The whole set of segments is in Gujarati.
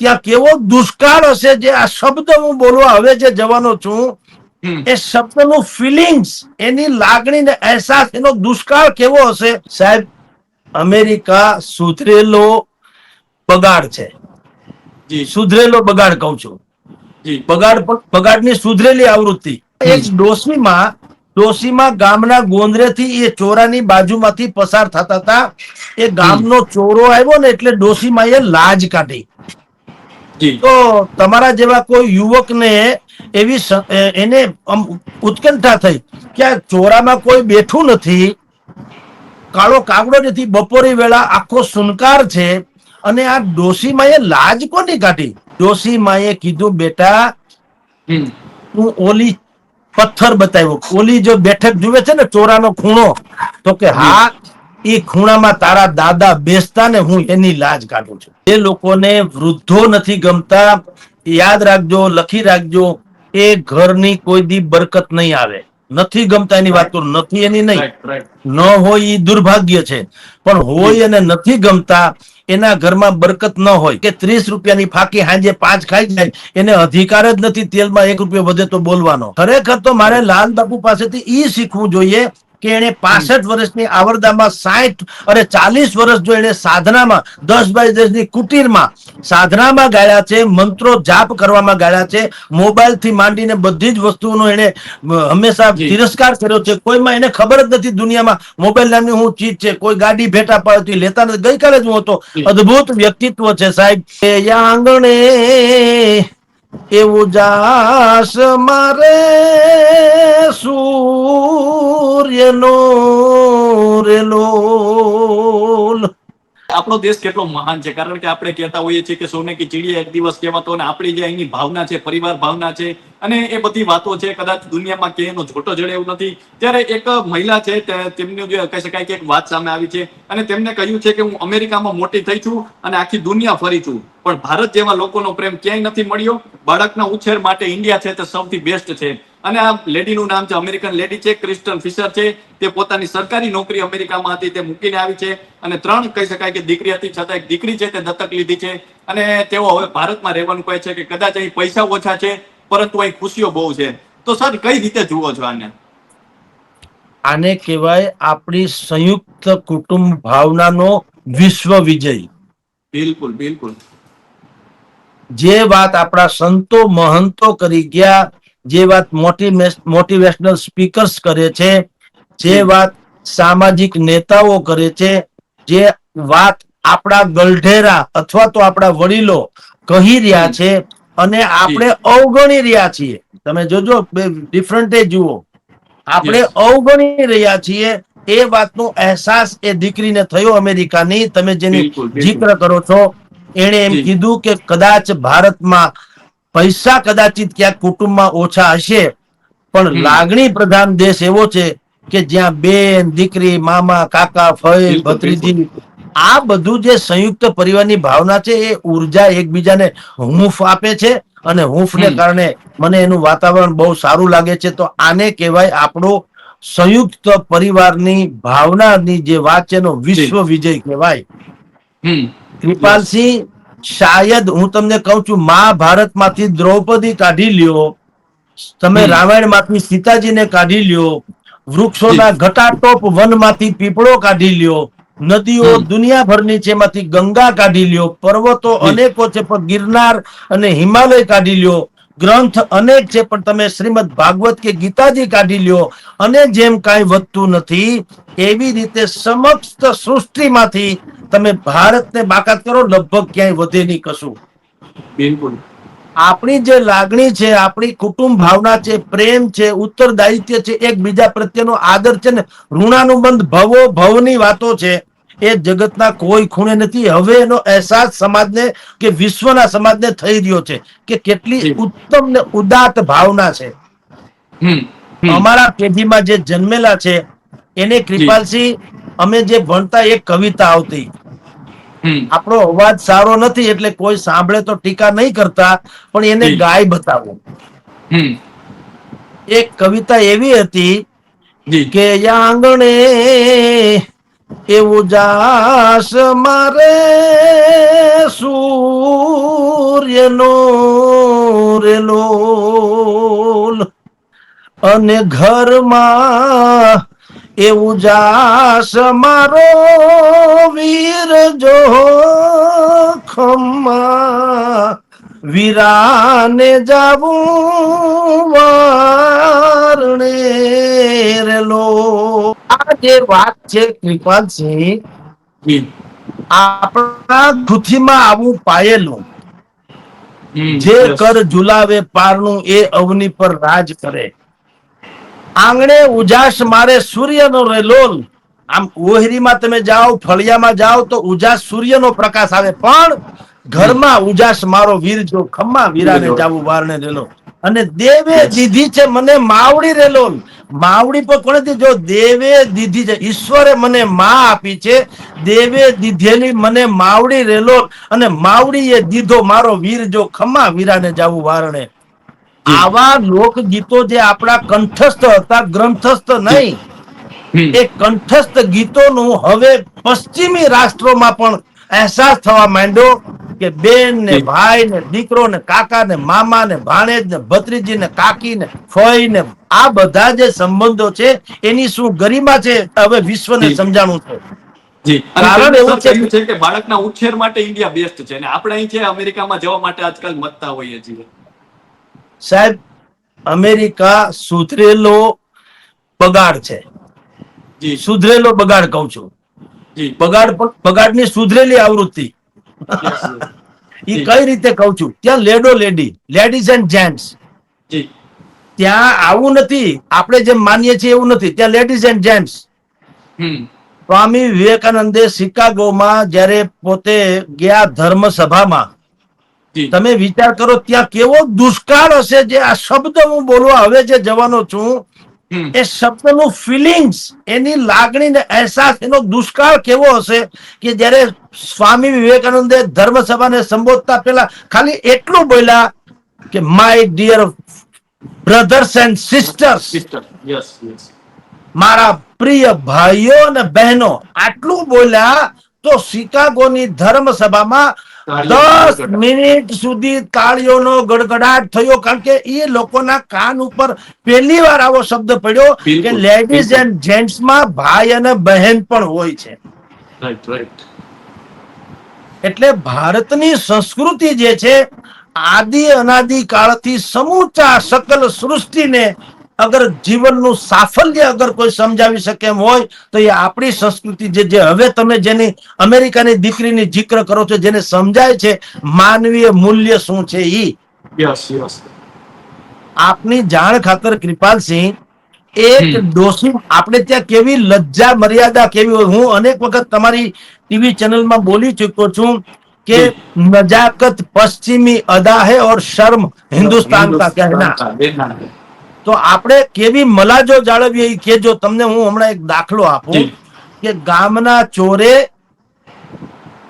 ત્યાં કેવો દુષ્કાળ હશે જે આ શબ્દ હું બોલવા હવે જે જવાનો છું એ શબ્દનું ફિલિંગ્સ એની લાગણી ને અહેસાસ એનો દુષ્કાળ કેવો હશે? સાહેબ અમેરિકા સુધરેલો બગાડ છે. સુધરેલો બગાડ કહું છું. બગાડ બગાડની સુધરેલી આવૃત્તિ. એક ડોસીમાં ડોશીમાં ગામના ગોંદરેથી એ ચોરાની બાજુમાંથી પસાર થતા હતા. એ ગામનો ચોરો આવ્યો ને એટલે ડોશીમાં એ લાજ કાઢી. તો તમારા જેવા કોઈ યુવકને એવી એને ઉત્કંઠા થઈ કે આ ચોરામાં કોઈ બેઠું નથી કાળો કાગડો નથી બપોરે વેળા આખો સુનકાર છે અને આ ડોશીમાં એ લાજ કોની કાઢી? ડોશીમાએ કીધું બેટા. તું ઓલી પથ્થર બતાવ્યો. ઓલી જો બેઠક જુએ છે ને ચોરાનો ખૂણો તો કે હા એ ખૂણામાં તારા દાદા બેસતા ને હું એની લાજ કાઢું છું. એ લોકોને વૃદ્ધો નથી ગમતા. યાદ રાખજો લખી રાખજો એ ઘરની કોઈ દી બરકત નહીં આવે. નથી ગમતા એની વાત કરું નથી એની નહીં. ન હોય એ દુર્ભાગ્ય છે. પણ હોય અને નથી ગમતા એના ઘરમાં બરકત ન હોય. કે ત્રીસ રૂપિયાની ફાકી હાંજે પાંચ ખાઈ જાય એને અધિકાર જ નથી તેલમાં એક રૂપિયો વધે તો બોલવાનો. ખરેખર તો મારે લાલ બાપુ પાસેથી ઈ શીખવું જોઈએ કે એને પાસઠ વર્ષની આવરદામાં સાઠ અને ચાલીસ વર્ષ જો એને સાધનામાં દસ બાય દસની કુટીરમાં સાધનામાં ગાળ્યા છે મંત્રો જાપ કરવામાં ગાળ્યા છે મોબાઈલથી માંડીને બધી જ વસ્તુઓનો એને હંમેશા તિરસ્કાર કર્યો છે. કોઈમાં એને ખબર જ નથી દુનિયામાં મોબાઈલ નામની હું ચીજ છે કોઈ ગાડી ભેટા પાડતી લેતા નથી. ગઈકાલે જ હું હતો. અદભુત વ્યક્તિત્વ છે સાહેબ. આંગણે એવું જાસ મારે સૂર્યનો રેલોલ આપણો દેશ કેટલો મહાન છે. કારણ કે આપણે કહેતા હોઈએ છીએ કે સોને કી ચીડિયા એક દિવસ કહેવાતો અને આપણી જે અહીંની ભાવના છે, પરિવાર ભાવના છે અને એ બધી વાતો છે, કદાચ દુનિયામાં કે એનો જોટો જડે એવું નથી. ત્યારે એક મહિલા છે તેમની જે કહી શકાય કે એક વાત સામે આવી છે અને તેમને કહ્યું છે કે હું અમેરિકામાં મોટી થઈ છું અને આખી દુનિયા ફરી છું. પણ ભારત જેવા લોકોનો પ્રેમ ક્યાંય નથી મળ્યો. બાળકના ઉછેર માટે ઇન્ડિયા છે તે સૌથી બેસ્ટ છે. અને આ લેડીનું નામ છે અમેરિકન લેડી છે ક્રિસ્ટન ફિશર છે. તે પોતાની સરકારી નોકરી અમેરિકામાં હતી તે મૂકીને આવી છે. અને ત્રણ કહી શકાય કે દીકરી હતી છતાં એક દીકરી છે તે દત્તક લીધી છે. અને તેઓ હવે ભારતમાં રહેવાનું કહે છે કે કદાચ અહીં પૈસા ઓછા છે પરંતુ અહીં ખુશીઓ બહુ છે. તો સર કઈ રીતે જુઓ છો આને? આને કહેવાય આપણી સંયુક્ત કુટુંબ ભાવનાનો વિશ્વ વિજય. બિલકુલ બિલકુલ. જે વાત આપણા સંતો મહંતો કરી ગયા જે વાત મોટિવેશનલ સ્પીકર્સ કરે છે જે વાત સામાજિક નેતાઓ કરે છે જે વાત આપણા ગલઢેરા અથવા તો આપણા વડીલો કહી રહ્યા છે અને આપણે અવગણી રહ્યા છીએ. તમે જોજો ડિફરન્ટે જુઓ. આપણે અવગણી રહ્યા છીએ એ વાતનો અહેસાસ એ દીકરીને થયો અમેરિકાની. તમે જેની. જિક્ર કરો છો એણે એમ કીધું કે કદાચ ભારતમાં પૈસા કદાચિત ક્યાંક કુટુંબમાં ઓછા હશે પણ લાગણી પ્રધાન દેશ એવો છે કે જ્યાં બેન દીકરી મામા કાકા ફઈ ભત્રીજી આ બધું જે સંયુક્ત પરિવારની ભાવના છે એ ઊર્જા એકબીજાને હુંફ આપે છે અને હુંફને કારણે મને એનું વાતાવરણ બહુ સારું લાગે છે. તો આને કહેવાય આપણો સંયુક્ત પરિવારની ભાવનાની જે વાત છે એનો વિશ્વ વિજય કહેવાય. કૃપાલસિંહ શાયદ હું તમને કહું છું મહાભારતમાંથી દ્રૌપદી કાઢી લ્યો તમે રામાયણમાંથી સીતાજીને કાઢી લ્યો વૃક્ષોના ઘટાટોપ વનમાંથી પીપળો કાઢી લ્યો નદીઓ. દુનિયાભરની છે એમાંથી ગંગા કાઢી લ્યો પર્વતો અનેકો છે પણ ગિરનાર અને હિમાલય કાઢી લ્યો ગ્રંથ અનેક છે પણ તમે શ્રીમદ ભાગવત કે ગીતાજી કાઢી લ્યો અને જેમ કાંઈ વધતું નથી એવી રીતે સમસ્ત સૃષ્ટિમાંથી તમે ભારતને બાકાત કરો લગભગ ક્યાંય વધે નહીં કશું. બિલકુલ. આપણી જે લાગણી છે આપણી કુટુંબ ભાવના છે પ્રેમ છે ઉત્તરદાયિત્વ છે એકબીજા પ્રત્યેનો આદર છે ને ઋણાનુબંધ ભવો ભવની વાતો છે એ જગતના કોઈ ખૂણે નથી. હવે એનો અહેસાસ સમાજને કે વિશ્વના સમાજને થઈ રહ્યો છે કે કેટલી ઉત્તમ ને ઉદાત ભાવના છે. અમારા પેઢીમાં જે જન્મેલા છે એને કૃપાલસિંહ અમે જે ભણતા એક કવિતા આવતી. આપણો અવાજ સારો નથી એટલે કોઈ સાંભળે તો ટીકા નહીં કરતા પણ એને ગાય બતાવો. એક કવિતા એવી હતી કે આંગણે એવું જાસ મારે સૂર્યનો રેલો અને ઘરમાં એવું જાસ મારો વીર જો ખમ્મા વીરાને જાવું વારણે. જે વાત છે કૃપાલસિંહ આપણા પૃથ્વીમાં આવું પાયેલું. જે કર ઝુલાવે પારનું એ અવની પર રાજ કરે. આંગણે ઉજાસ મારે સૂર્યનો રેલોલ. આમ ઓહરીમાં તમે જાઓ ફળિયામાં જાઓ તો ઉજાસ સૂર્યનો પ્રકાશ આવે. પણ ઘરમાં ઉજાસ મારો વીર જો ખમ્મા વીરાને જાવું વારને રેલો. અને દેવે. દીધી છે મને માવડી રેલો માવડી પર કોણે જો દેવે દીધી છે ઈશ્વરે મને માં આપી છે. દેવે દીધેલી મને માવડી રેલો અને માવડીએ દીધો મારો વીર જો ખમા વીરાને જાવું વારણે. આવા લોકગીતો જે આપણા કંઠસ્થ હતા ગ્રંથસ્થ નહીં. એ કંઠસ્થ ગીતોનું હવે પશ્ચિમી રાષ્ટ્રોમાં પણ અહેસાસ થવા માંડ્યો. કે બેન ને ભાઈ ને દીકરો ને કાકા ને મામા ને ભાણેજ ને ભત્રીજી ને કાકી ને ફઈ ને આ બધા જે સંબંધો છે એની શું ગરિમા છે હવે વિશ્વને સમજાણું છે. કારણ એવું છે કે બાળકના ઉછેર માટે ઇન્ડિયા બેસ્ટ છે અને આપણે અહીં છે અમેરિકામાં જવા માટે આજકાલ મતતા હોઈએ છીએ. સાહેબ અમેરિકા સુધરેલો બગાડ છે. સુધરેલો બગાડ કહું છું. બગાડ બગાડની સુધરેલી આવૃત્તિ. એ કઈ રીતે કહું છું? ત્યાં લેડો લેડી લેડીઝ એન્ડ જેન્ટ્સ ત્યાં આવું નથી. આપણે જેમ માનીએ છીએ એવું નથી. ત્યાં લેડીઝ એન્ડ જેન્ટ્સ સ્વામી વિવેકાનંદે શિકાગોમાં જ્યારે પોતે ગયા ધર્મ સભામાં તમે વિચાર કરો ત્યાં કેવો દુષ્કાળ હશે જે આ શબ્દ હું બોલવા હવે જે જવાનો છું એ શબ્દનું ફિલિંગ્સ એની લાગણી ને અહેસાસ એનો દુષ્કાળ કેવો હશે કે જ્યારે સ્વામી વિવેકાનંદે ધર્મસભાને સંબોધતા પહેલા ખાલી એટલું બોલ્યા કે my dear brothers and sisters sister yes yes મારા પ્રિય ભાઈઓ અને બહેનો આટલું બોલ્યા તો શિકાગોની ધર્મસભામાં તાળીઓનો દસ. મિનિટ સુધી તાળીઓનો ગડગડાટ થયો કારણ કે એ લોકોના કાન ઉપર પહેલી વાર આવો શબ્દ પડ્યો કે લેડીઝ એન્ડ જેન્ટ્સમાં ભાઈ અને બહેન પણ હોય છે. એટલે ભારતની સંસ્કૃતિ જે છે આદિ અનાદિ કાળથી સમૂચા સકલ સૃષ્ટિને અગર જીવનનું સાફલ્ય અગર કોઈ સમજાવી શકે એમ હોય તો એ આપણી સંસ્કૃતિ જે જે હવે તમે જેની અમેરિકાની દીકરીની જિક્ર કરો છો જેને સમજાય છે માનવીય મૂલ્ય શું છે ઈ. આપની જાણ ખાતર કૃપાલસિંહ એક ડોસી આપણે ત્યાં કેવી લજ્જા મર્યાદા કેવી હોય? હું અનેક વખત તમારી ટીવી ચેનલમાં બોલી ચૂક્યો છું કે નજાકત પશ્ચિમી અદા હે ઓર શર્મ હિન્દુસ્તાન કા કહેના. તો આપણે કેવી મલાજો જાળવીએ ઈ કેજો તમને હું હમણાં એક દાખલો આપું કે ગામના ચોરે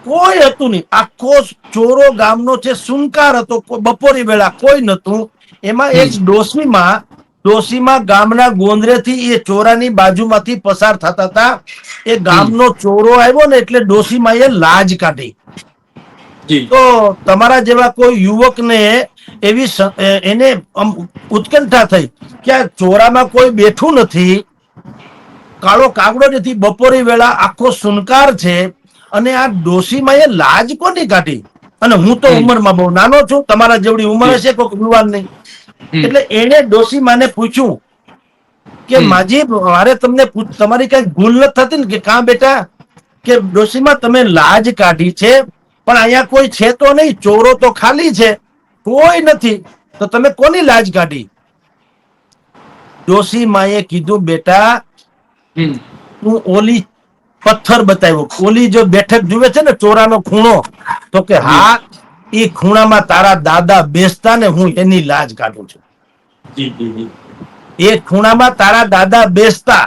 કોઈ હતું નહીં. આખો ચોરો ગામનો છે સુનકાર હતો બપોરી વેળા કોઈ નતું એમાં એક ડોસીમાં ડોસીમાં ગામના ગોંદરેથી એ ચોરાની બાજુમાંથી પસાર થતા હતા. એ ગામનો ચોરો આવ્યો ને એટલે ડોસીમાં એ લાજ કાઢી. તો તમારા જેવા કોઈ યુવકને એવી એને ઉત્કંઠા થઈ કે આ ચોરામાં કોઈ બેઠું નથી. કાળો કાગડો નથી બપોરી વેળા આખો સુનકાર છે અને આ ડોશીમાં એ લાજ કોની કાઢી? અને હું તો ઉંમરમાં બહુ નાનો છું તમારા જેવડી ઉંમર હશે કોઈક યુવાન નહીં. એટલે એને ડોશીમાને પૂછ્યું કે માજી મારે તમને તમારી કઈ ભૂલ નથી થતી ને કે કા બેટા? કે ડોશીમાં તમે લાજ કાઢી છે પણ અહીંયા કોઈ છે તો નહીં ચોરો તો ખાલી છે. કોઈ નથી. તો તમે કોની લાજ કાઢી? ડોશીમાએ કીધું બેટા તું ઓલી પથ્થર બતાવ્યો. ઓલી જો બેઠક જુએ છે ને ચોરાનો ખૂણો તો કે હા એ ખૂણામાં તારા દાદા બેસતા ને હું એની લાજ કાઢું છું. એ ખૂણામાં તારા દાદા બેસતા.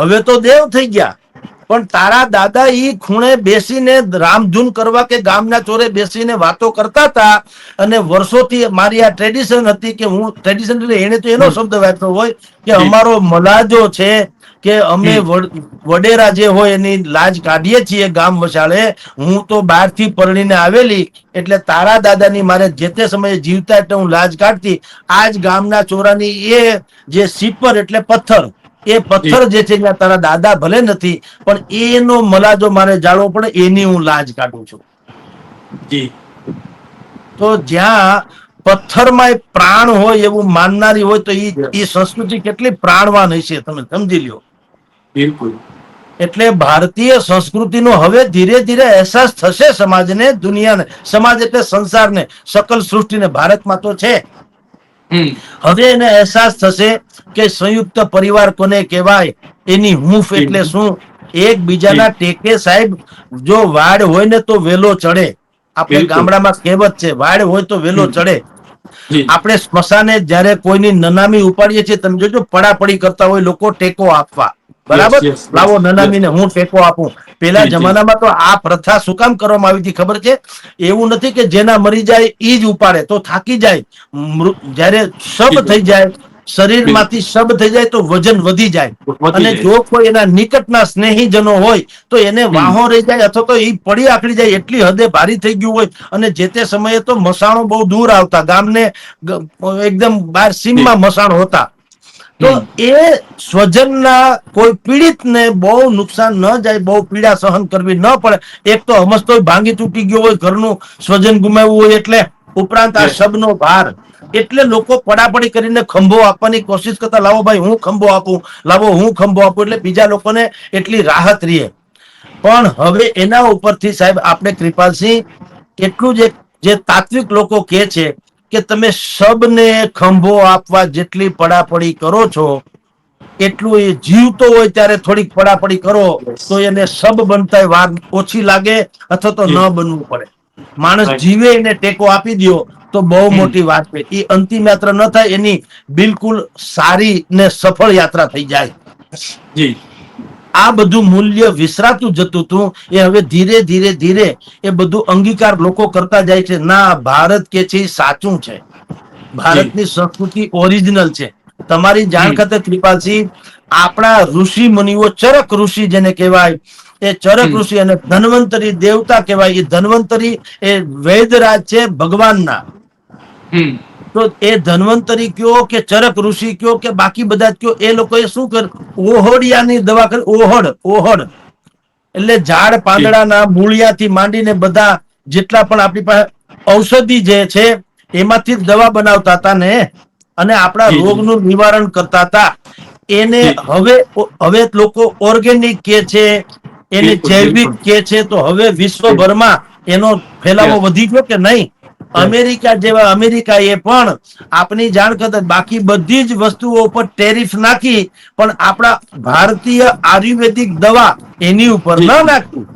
હવે તો દેવ થઈ ગયા. પણ તારા દાદા ઈ ખૂણે બેસીને રામધૂન કરવા કે ગામના ચોરે બેસીને વાતો કરતા હતા અને વર્ષોથી મારી આ ટ્રેડિશન હતી કે હું ટ્રેડિશન એટલે એને તો એનો શબ્દ વાંચતો હોય કે અમારો મલાજો છે કે અમે વડ- વડેરા જે હોય એની લાજ કાઢીએ છીએ ગામ વસાળે હું તો બહારથી પરણીને આવેલી એટલે તારા દાદાની મારે જે તે સમયે જીવતા એટલે હું લાજ કાઢતી. આજ ગામના ચોરાની એ જે સીપર એટલે પથ્થર એ પથ્થર જે છે ત્યાં તારા દાદા ભલે નથી પણ એનો મલાજો મારે જાળવો પડે એની હું લાજ કાઢું છું. જી. તો જ્યાં પથ્થરમાં પ્રાણ હોય એવું માનનારી હોય તો એ સંસ્કૃતિ કેટલી પ્રાણવાન હશે તમે સમજી લ્યો. બિલકુલ. એટલે ભારતીય સંસ્કૃતિનો હવે ધીરે ધીરે અહેસાસ થશે સમાજને દુનિયાને સમાજ એટલે સંસારને સકલ સૃષ્ટિને ભારતમાં તો છે. હવે એને અહેસાસ થશે કે સંયુક્ત પરિવાર કોને કહેવાય? એની હૂંફ એટલે શું? એકબીજાના ટેકે સાહેબ જો વાડ હોય ને તો વેલો ચડે. આપણે ગામડામાં કહેવત છે વાડ હોય તો વેલો ચડે. આપણે સ્મશાને જ્યારે કોઈની નનામી ઉપાડીએ છીએ તમે જોજો પડાપડી કરતા હોય લોકો ટેકો આપવા. બરાબર? લાવો નનામીને હું ટેકો આપું. પેલા. જમાનામાં તો આ પ્રથા શું કામ કરવામાં આવી હતી ખબર છે? એવું નથી કે જેના મરી જાય એ જ ઉપાડે તો થાકી જાય. જયારે શબ. થઈ જાય શરીરમાંથી શબ થઈ જાય તો વજન વધી જાય. અને જો કોઈ એના નિકટના સ્નેહીજનો હોય તો એને વાહો રહી જાય અથવા તો એ પડી આખડી જાય એટલી હદે ભારી થઈ ગયું હોય. અને જે તે સમયે તો મસાણો બહુ દૂર આવતા. ગામને એકદમ બાર સીમમાં મસાણો હતા. તો એ સ્વજનના કોઈ પીડિતને બહુ નુકસાન ન જાય બહુ પીડા સહન કરવી ન પડે. એક તો હમસતો ભાંગી તૂટી ગયો હોય ઘરનું સ્વજન ગુમાવ્યું હોય એટલે ઉપરાંત આ શબનો ભાર. એટલે લોકો પડાપડી કરીને ખંભો આપવાની કોશિશ કરતા લાવો ભાઈ હું ખંભો આપું લાવો હું ખંભો આપું એટલે બીજા લોકોને એટલી રાહત રહીએ પણ હવે એના ઉપરથી સાહેબ આપણે કૃપાલસિંહ એટલું જ એક જે તાત્વિક લોકો કે છે કે તમે શબને ખંભો આપવા જેટલી પડાપડી કરો છો એટલું એ જીવતો હોય ત્યારે થોડીક પડાપડી કરો તો એને સબ બનતા વાર ઓછી લાગે અથવા તો ન બનવું પડે. માણસ જીવે એને ટેકો આપી દ્યો તો બહુ મોટી વાત છે. એ અંતિમ યાત્રા ન થાય એની બિલકુલ સારી ને સફળ યાત્રા થઈ જાય. જી. આ બધું મૂલ્ય વિસરાતું જતું હતું એ હવે ધીરે ધીરે ધીરે એ બધું અંગીકાર લોકો કરતા જાય છે. ના ભારત કે છે સાચું છે. ભારતની સંસ્કૃતિ ઓરિજિનલ છે. તમારી જાણ. ખાતે કૃપાલસિંહ આપણા ઋષિ મુનિઓ ચરક ઋષિ જેને કહેવાય એ ચરક ઋષિ અને ધન્વંતરી દેવતા કહેવાય. એ ધન્વંતરી એ વૈદરાજ છે ભગવાનના. તો એ ધન્વંતરી કયો કે ચરક ઋષિ કયો કે બાકી બધા કયો એ લોકોએ શું કર ઓહોડિયાની દવા કરી ઓહડ ઓહડ. એટલે ઝાડ પાંદડાના મૂળિયાથી માંડીને બધા જેટલા પણ આપણી પાસે ઔષધિ જે છે એમાંથી દવા બનાવતા હતા ને? અને આપણા. રોગનું નિવારણ કરતા હતા. એને હવે હવે લોકો ઓર્ગેનિક કે છે એને જૈવિક કે છે તો હવે વિશ્વભરમાં એનો ફેલાવો વધી ગયો કે નહીં? અમેરિકા જેવા અમેરિકાએ પણ આપની જાણ કરતા બાકી બધી જ વસ્તુઓ ઉપર ટેરિફ નાખી પણ આપણા ભારતીય આયુર્વેદિક દવા એની ઉપર ન નાખતું.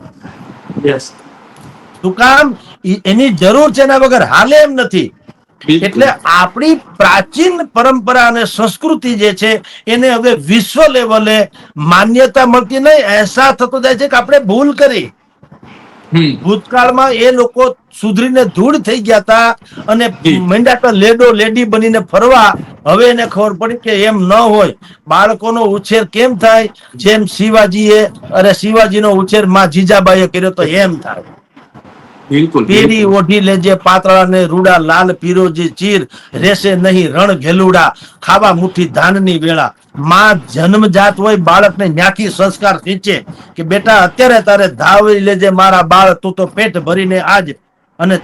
શું કામ? એની જરૂર છે એના વગર હાલે એમ નથી. એટલે આપણી પ્રાચીન પરંપરા અને સંસ્કૃતિ જે છે એને હવે વિશ્વ લેવલે માન્યતા મળતી નહીં. અહેસાસ થતો જાય છે કે આપણે ભૂલ કરી. ભૂતકાળમાં એ લોકો સુધરીને ધૂળ થઈ ગયા હતા અને જી. લેડો લેડી બનીને ફરવા. હવે એને ખબર પડી કે એમ ન હોય. બાળકોનો ઉછેર કેમ થાય? જેમ શિવાજીએ અરે શિવાજીનો ઉછેરમાં જીજાબાઈએ કર્યો તો એમ થાય. બિલકુલ પેરી ઓઢી લેજે પાતળા ને રૂડા લાલ પીરોજી ચીર રેસે નહીં રણ ઘેલુડા ખાવા મુઠ્ઠી ધાનની વેળા. માં જન્મજાત હોય બાળકને ન્યાથી સંસ્કાર સિંચે કે બેટા અત્યારે તારે ધાવી લેજે મારા બાળ તું તો પેટ ભરીને આજ. અને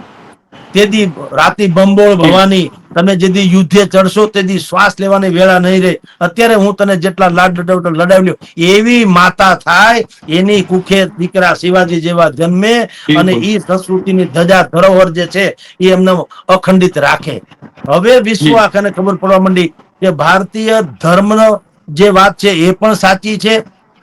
તેદી રાતી બંબોળ ભવાની તમે જેદી યુદ્ધે ચડશો તેદી શ્વાસ લેવાની વેળા નહીં રહે. અત્યારે હું તને જેટલા લાડ લડાવ લડાવ્યો એવી માતા થાય એની કુખે દીકરા શિવાજી જેવા જન્મે અને એ સંસ્કૃતિની ધજા ધરોહર જે છે એ એમને અખંડિત રાખે. હવે વિશ્વ. આખાને ખબર પડવા માંડી કે ભારતીય ધર્મનો જે વાત છે એ પણ સાચી છે.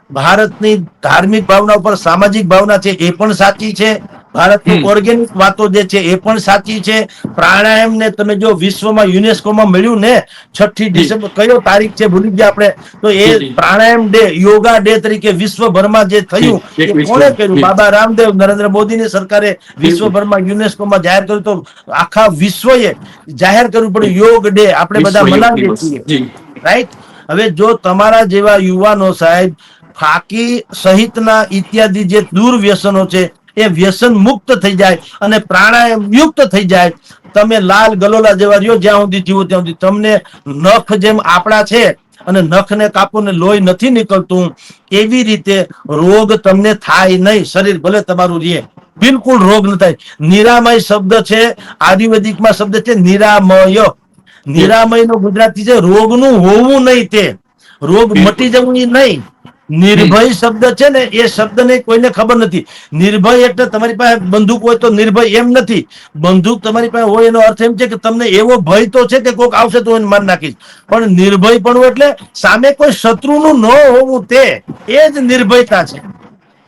ભારતની ધાર્મિક ભાવના ઉપર સામાજિક ભાવના છે એ પણ સાચી છે. ભારતની ઓર્ગેનિક વાતો જે છે એ પણ સાચી છે. પ્રાણાયામ ને તમે જો વિશ્વમાં યુનેસ્કોમાં મળ્યું ને છઠ્ઠી ડિસેમ્બર કયો તારીખ છે ભૂલી ગયા આપણે? તો એ. પ્રાણાયામ ડે યોગા ડે તરીકે વિશ્વભરમાં જે થયું એ કોણે કર્યું? બાબા રામદેવ નરેન્દ્ર મોદીની સરકારે વિશ્વભરમાં યુનેસ્કોમાં જાહેર કર્યું તો આખા વિશ્વએ જાહેર કર્યું પડ્યું યોગ ડે આપણે બધા મનાવીએ છીએ. રાઈટ હવે જો તમારા જેવા યુવાનો સાહેબ ફાકી સહિતના ઇત્યાદિ જે દુર્વ્યસનો છે એ વ્યસન મુક્ત થઈ જાય અને પ્રાણાયામ યુક્ત થઈ જાય. તમે લાલ ગલોલા જેવા રહ્યો જ્યાં સુધી જીવો ત્યાં સુધી. તમને નખ જેમ આપણા છે અને નખને કાપો ને લોહી નથી નીકળતું એવી રીતે રોગ તમને થાય નહીં. શરીર ભલે તમારું રહે બિલકુલ રોગ ન થાય. નિરામય શબ્દ છે આયુર્વેદિકમાં શબ્દ છે નિરામય. નિરામય નો ગુજરાતી છે રોગનું હોવું નહીં તે. રોગ મટી જવું નહીં. નિર્ભય શબ્દ છે ને એ શબ્દને કોઈને ખબર નથી. નિર્ભય એટલે તમારી પાસે બંદૂક હોય તો નિર્ભય એમ નથી. બંદૂક તમારી પાસે હોય એનો અર્થ એમ છે કે તમને એવો ભય તો છે કે કોઈક આવશે તો એને માર નાખીશ. પણ નિર્ભય પણ એટલે સામે કોઈ શત્રુનું ન હોવું તે એ જ નિર્ભયતા છે.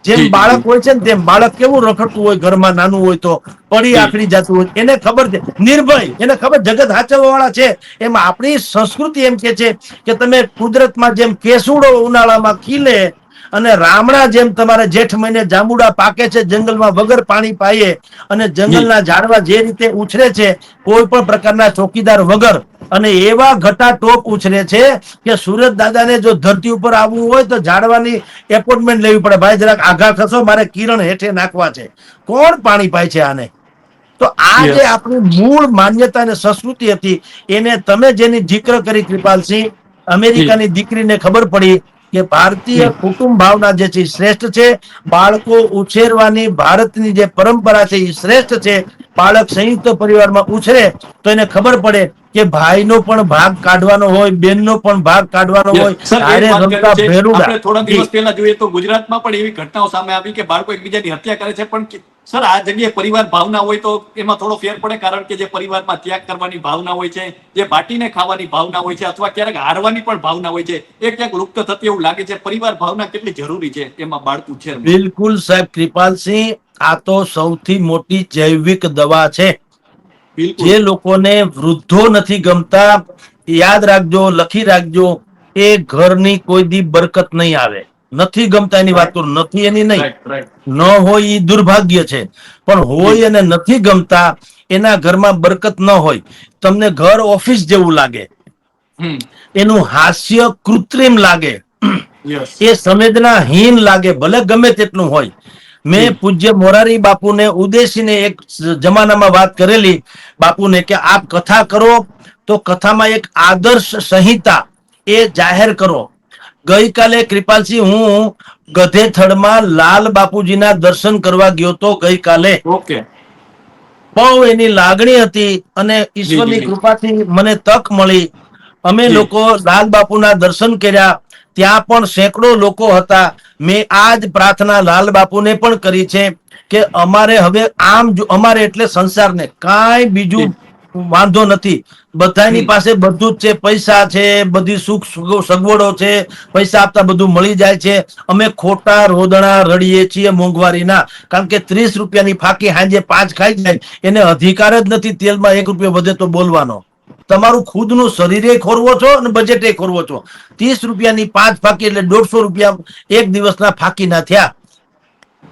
જેમ બાળક હોય છે ને તેમ બાળક કેવું રખડતું હોય ઘરમાં નાનું હોય તો પડી. આખડી જતું હોય એને ખબર છે નિર્ભય એને ખબર જગત હાચવવા વાળા છે. એમ આપણી સંસ્કૃતિ એમ કે છે કે તમે કુદરતમાં જેમ કેસુડો ઉનાળામાં ખીલે અને રામણા જેમ તમારે જેઠ મહિને જાંબુડા પાકે છે જંગલમાં વગર પાણી પાઈએ અને જંગલના ઝાડવા જે રીતે ઉછરે છે કોઈ પણ પ્રકારના ચોકીદાર વગર અને એવા ઘટા ટોપ ઉછરે છે કે સુરત દાદાને જો ધરતી ઉપર આવવું હોય તો ઝાડવાની એપોઇન્ટમેન્ટ લેવી પડે. ભાઈ જરાક આઘા ખસો મારે કિરણ હેઠે નાખવા છે. કોણ પાણી પાય છે આને? તો આ જે આપણી મૂળ માન્યતા અને સંસ્કૃતિ હતી એને તમે જેની જિક્ર કરી કૃપાલસિંહ અમેરિકાની દીકરીને ખબર પડી કે ભારતીય કુટુંબ ભાવના જે છે શ્રેષ્ઠ છે. બાળકો ઉછેરવાની ભારતની જે પરંપરા છે એ શ્રેષ્ઠ છે. બાળક સંયુક્ત પરિવારમાં ઉછરે તો એને ખબર પડે કે ભાઈનો પણ ભાગ કાઢવાનો હોય બેનનો પણ ભાગ કાઢવાનો હોય રમતા ભેરુડા. આપણે થોડા દિવસ પહેલા જોઈએ તો ગુજરાતમાં પણ એવી ઘટનાઓ સામે આવી કે બાળકો એકબીજાની હત્યા કરે છે. પણ સર આ જગ્યાએ પરિવાર ભાવના હોય તો એમાં થોડો ફેર પડે કારણ કે જે પરિવારમાં ત્યાગ કરવાની ભાવના હોય છે જે બાટીને ખાવાની ભાવના હોય છે અથવા ક્યારેક હારવાની પણ ભાવના હોય છે એ ક્યાંક લુપ્ત થતી એવું લાગે છે. પરિવાર ભાવના કેટલી જરૂરી છે એમાં બાળકું છે. બિલકુલ સાહેબ કૃપાલસિંહ આ તો સૌથી મોટી જૈવિક દવા છે. જે લોકોને વૃદ્ધો નથી ગમતા યાદ રાખજો લખી રાખજો એ ઘરની કોઈ દી બરકત નહીં આવે. નથી ગમતા એની વાત કરું નથી એની નહીં. ન હોય એ દુર્ભાગ્ય છે. પણ હોય અને નથી ગમતા એના ઘરમાં બરકત ન હોય. તમને ઘર ઓફિસ જેવું લાગે. એનું હાસ્ય કૃત્રિમ લાગે. એ સંવેદનાહીન લાગે ભલે ગમે તેટલું હોય. મેં પૂજ્ય મોરારી બાપુને ઉદ્દેશીને એક જમાનામાં વાત કરેલી બાપુને કે આપ કથા કરો તો કથામાં એક આદર્શ સંહિતા એ જાહેર કરો. ગઈકાલે કૃપાલસિંહ હું ગધેથડમાં લાલ બાપુજીના દર્શન કરવા ગયો તો ગઈકાલે. ઓકે. બહુ એની લાગણી હતી અને ઈશ્વરની. કૃપાથી મને તક મળી. અમે લોકો લાલ બાપુના દર્શન કર્યા ત્યાં પણ સેંકડો લોકો હતા. મેં આ જ પ્રાર્થના લાલ બાપુને પણ કરી છે કે અમારે હવે આમ અમારે એટલે સંસારને કાંઈ બીજું વાંધો નથી. બધાની પાસે બધું જ છે. પૈસા છે બધી સુખ સગવડો છે. પૈસા આપતા બધું મળી જાય છે. અમે ખોટા રોદણા રડીએ છીએ મોંઘવારીના. કારણ કે ત્રીસ રૂપિયાની ફાકી હાંજે પાંચ ખાઈ જાય. એને અધિકાર જ નથી તેલમાં એક રૂપિયો વધે તો બોલવાનો. તમારું ખુદનું શરીરે ખોરવો છો અને બજેટે ખોરવો છો. ત્રીસ રૂપિયાની પાંચ ફાકી એટલે દોઢસો રૂપિયા એક દિવસના ફાકીના થયા.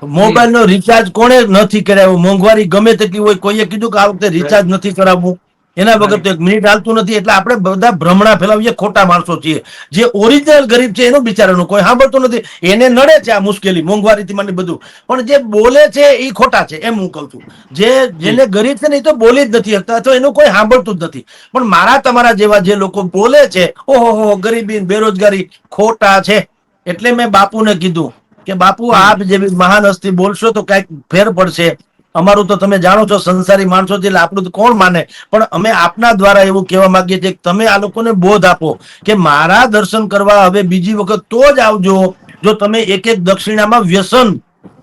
મોબાઈલ નો રિચાર્જ કોણે નથી કરાવ્યો? મોંઘવારી ગમે તેટલી હોય કોઈએ કીધું કે આ વખતે રિચાર્જ નથી કરાવવું. એના વગર તો એક મિનિટ હાલતું નથી. એટલે આપણે બધા ભ્રમણા ફેલાવીએ, ખોટા માણસો છીએ. જે ઓરિજિનલ ગરીબ છે એનું બિચારાનું કોઈ સાંભળતું નથી. એને નડે છે આ મુશ્કેલી, મોંઘવારીથી મને બધું. પણ જે બોલે છે એ ખોટા છે, એમ હું કહું છું. જે જેને ગરીબ છે ને એ તો બોલી જ નથી શકતા, અથવા એનું કોઈ સાંભળતું જ નથી. પણ મારા તમારા જેવા જે લોકો બોલે છે, ઓહો હો, ગરીબી, બેરોજગારી, ખોટા છે. એટલે મેં બાપુને કીધું કે બાપુ, આપ જેવી મહાન હસ્તી બોલશો તો કંઈક ફેર પડશે. અમારું તો તમે જાણો છો સંસારી માણસો છે એટલે આપણું તો કોણ માને પણ અમે આપના દ્વારા એવું કહેવા માંગીએ છીએ કે તમે આ લોકોને બોધ આપો કે મારા દર્શન કરવા હવે બીજી વખત તો જ આવજો જો તમે એક એક દક્ષિણામાં વ્યસન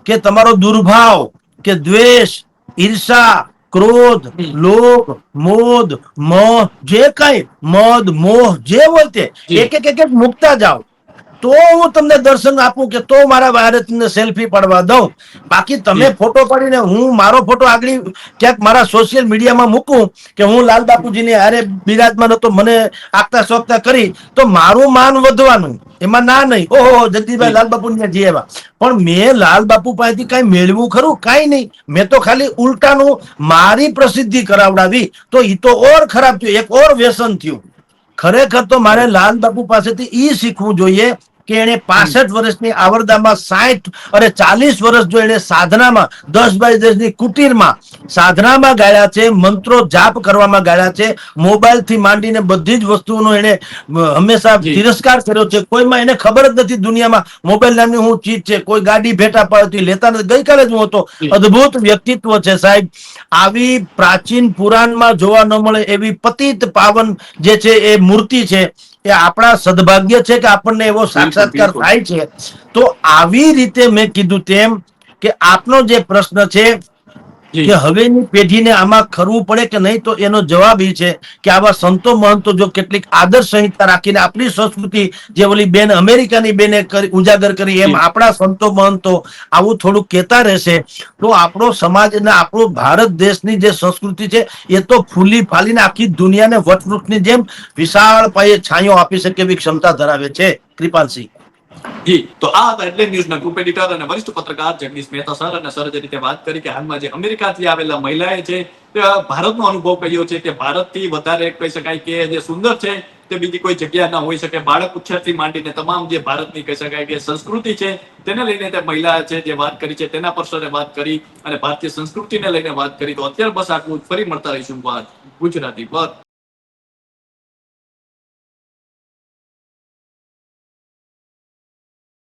કે તમારો દુર્ભાવ કે દ્વેષ ઈર્ષા ક્રોધ. લોભ મોદ મોહ જે કઈ મદ મોહ જે હોય તે એક એક એક એક મુકતા જાઓ તો હું તમને દર્શન આપું કે તો મારા ભારતને સેલ્ફી પાડવા દઉં. બાકી તમે ફોટો પાડીને હું મારો ફોટો આગળ ક્યાંક મારા સોશિયલ મીડિયામાં મૂકું કે હું લાલ બાપુજીની હારે બિરાજમાન હતો મને આગતા સોગતા કરી તો મારું માન વધવાનું. એમાં ના નહીં. ઓહો જગદીભાઈ. લાલ બાપુ જી આવ્યા. પણ મેં લાલ બાપુ પાસેથી કઈ મેળવું ખરું? કઈ નહીં. મેં તો ખાલી ઉલટાનું મારી પ્રસિદ્ધિ કરાવડાવી. તો એ તો ઓર ખરાબ થયું. એક ઓર વ્યસન થયું. ખરેખર તો મારે લાલ બાપુ પાસેથી ઈ શીખવું જોઈએ કે એને પાસઠ વર્ષની આવરદામાં સાઠ અને ચાલીસ વર્ષ જો એને સાધનામાં દસ બાય દસની કુટીરમાં સાધનામાં ગાળ્યા છે મંત્રો જાપ કરવામાં ગાળ્યા છે મોબાઈલથી માંડીને બધી જ વસ્તુઓનો એને હંમેશા તિરસ્કાર કર્યો છે. કોઈમાં એને ખબર જ નથી દુનિયામાં મોબાઈલ નામની હું ચીજ છે કોઈ ગાડી ભેટા પાડતી લેતા નથી. ગઈકાલે જ હું હતો. અદભુત વ્યક્તિત્વ છે સાહેબ. આવી પ્રાચીન પુરાણમાં જોવા ન મળે એવી પતિત પાવન જે છે એ મૂર્તિ છે. એ આપણા સદભાગ્ય છે કે આપણને એવો સાક્ષાત્કાર થાય છે. તો આવી રીતે મેં કીધું તેમ કે આપનો જે પ્રશ્ન છે કે હવેની પેઢીને આમાં ખરવું પડે કે નહીં તો એનો જવાબ એ છે કે આવા સંતો મહંતો જો કેટલીક આદર્શ સંહિતા રાખીને આપણી સંસ્કૃતિ જે ઓલી બેન અમેરિકાની બેને ઉજાગર કરી એમ આપણા સંતો મહંતો આવું થોડું કહેતા રહેશે તો આપણો સમાજ અને આપણો ભારત દેશની જે સંસ્કૃતિ છે એ તો ફૂલી ફાલીને આખી દુનિયાને વટવૃક્ષની જેમ વિશાળ પાયે છાંયો આપી શકે એવી ક્ષમતા ધરાવે છે. કૃપાલસિંહ. જી. તો આ હતા એટલે ન્યૂઝના ગ્રુપ એડિટર અને વરિષ્ઠ પત્રકાર જગદીશ મહેતા સર અને સર જે રીતે વાત કરી કે હાલમાં જે અમેરિકાથી આવેલા મહિલાએ છે ભારતનો અનુભવ કહ્યો છે કે ભારતથી વધારે કહી શકાય કે જે સુંદર છે, તે બીજી કોઈ જગ્યા ના હોઈ શકે. બાળક ઉછેરથી માંડીને તમામ જે ભારતની કહી શકાય કે સંસ્કૃતિ છે, તેને લઈને તે મહિલા છે જે વાત કરી છે, તેના પર સરે વાત કરી અને ભારતીય સંસ્કૃતિને લઈને વાત કરી. તો અત્યારે બસ આટલું ફરી મળતા રહીશું વાત ગુજરાતી પર.